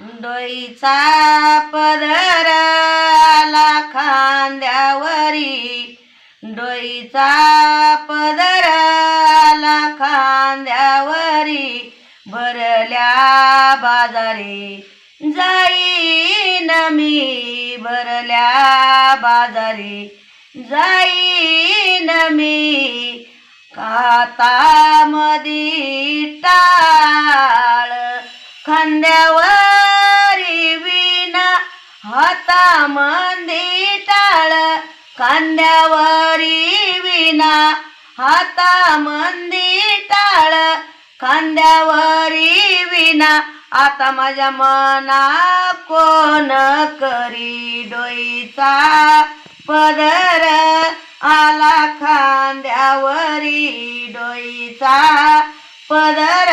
डोईचा पदर आला खांद्यावरी. डोईचा पदर आला खांद्यावरी. भरल्या बाजारी जाईन मी. भरल्या बाजारी जाईन मी. कातामधी टाळ खांद्यावर हातामंदी टाळ खांद्यावरी विना हातामंदी टाळ खांद्यावरी विना आता माझ्या मना कोण करी डोईचा पदर? आला खांद्यावरी डोईचा पदर?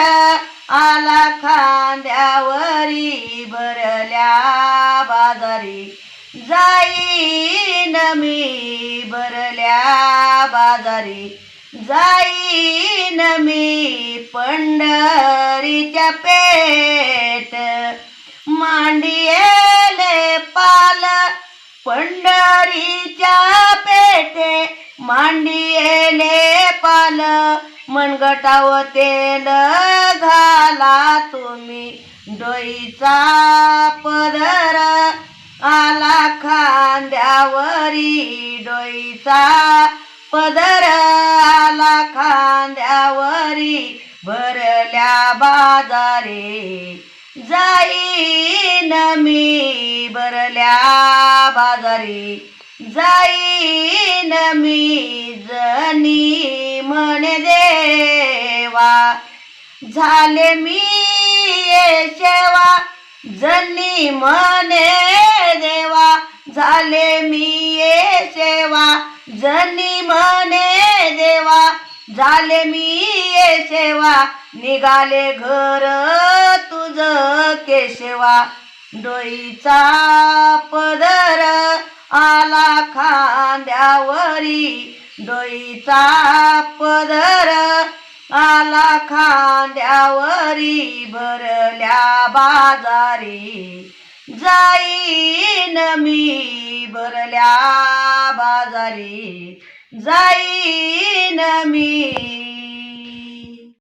आला खांद्यावरी भरल्या बाजारी जाईन मी भरल्या बाजारी. जाईन मी पंढरीच्या पेट. मांडियेले पाल पंढरीच्या पेटे. मांडियेले पाल मनगटाव तेल घाला तुम्ही. डोईचा पदर आला खांद्यावरी. डोईचा पदर आला खांद्यावरी. भरल्या बाजारे जाईन मी. भरल्या बाजारी जाईन मी. जनी म्हणे देवा झाले मी ये सेवा जनी म्हणे देवा. झाले मी येशेवा जनी म्हणे देवा. झाले मी ये सेवा निघाले घर तुझ केशवा. डोईचा पदर आला खांद्यावरी डोईचा पदर आला खांद्यावरी भरल्या बाजारी. जाईन मी भरल्या बाजारी. जाईन मी